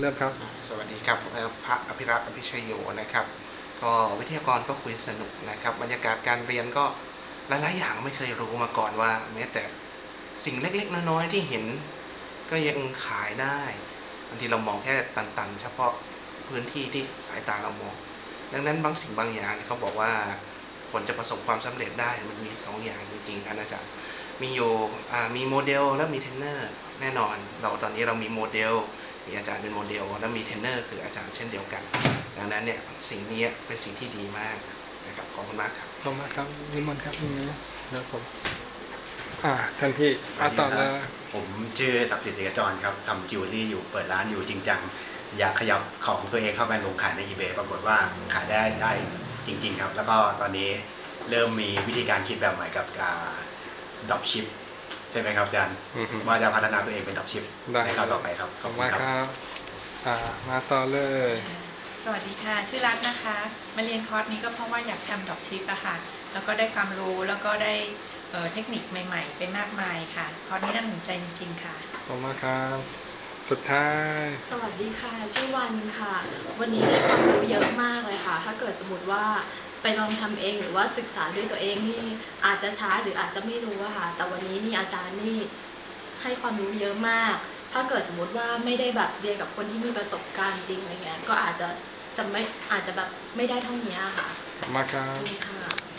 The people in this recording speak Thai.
เริ่มครับสวัสดีครับพระอภิรักษ์อภิชยโยนะครับ ก็วิทยากรก็คุยสนุกนะครับ บรรยากาศการเรียนก็หลายๆอย่างไม่เคยรู้มาก่อนว่า แม้แต่สิ่งเล็กๆ น้อยๆที่เห็น ก็ยังขายได้บางทีเรามองแค่ตันๆ เฉพาะพื้นที่ที่สายตาเรามอง ดังนั้นบางสิ่งบางอย่างเขาบอกว่าผลจะประสบความสำเร็จได้มันมีสองอย่างจริงๆครับอาจารย์มีอยู่มีโมเดลและมีเทรนเนอร์แน่นอน เราตอนนี้เรามีโมเดล มีอาจารย์เป็นโมเดล และมีเทรนเนอร์คืออาจารย์เช่นเดียวกัน ดังนั้นเนี่ยสิ่งนี้เป็นสิ่งที่ดีมากนะครับขอบคุณมากครับขอบคุณมากครับนิมนต์ครับนี่นะครับผมอ่าทันที่อ่าต่อเลยผมชื่อศักดิ์สิทธิ์ศรีกจรครับทำจิวเวลรี่อยู่เปิดร้านอยู่จริงจังอยากขยับของตัวเองเข้าไปลงขายใน eBay ปรากฏว่าขายได้ได้จริง ๆ ครับ แล้วก็ตอนนี้เริ่มมีวิธีการคิดแบบใหม่กับดรอปชิป ใช่ไหมครับอาจารย์อือฮึว่าจะพัฒนาตัวเองเป็นดรอปชิปได้ในคราวต่อไปครับขอบคุณมากครับอ่ามาต่อเลย สวัสดีค่ะ ชื่อรัตน์นะคะ มาเรียนคอร์สนี้ก็เพราะว่าอยากทำดรอปชิปอะค่ะ แล้วก็ได้ความรู้แล้วก็ได้เอ่อเทคนิคใหม่ๆ ไปมากมายค่ะ คอร์สนี้น่าสนใจจริงๆค่ะ ขอบคุณมากครับ สุดท้าย สวัสดีค่ะ ชื่อวันค่ะ วันนี้ได้ความรู้เยอะมากเลยค่ะ ถ้าเกิดสมมติว่า ไปลองทำเองหรือว่าศึกษาด้วยตัวเองนี่อาจจะช้าหรืออาจจะไม่รู้อะค่ะ แต่วันนี้นี่อาจารย์นี่ให้ความรู้เยอะมาก ถ้าเกิดสมมติว่าไม่ได้แบบเรียนกับคนที่มีประสบการณ์จริงอะไรเงี้ย ก็อาจจะจะไม่อาจจะแบบไม่ได้เท่านี้ค่ะขอบคุณมากครัขอบบคุณค่ะ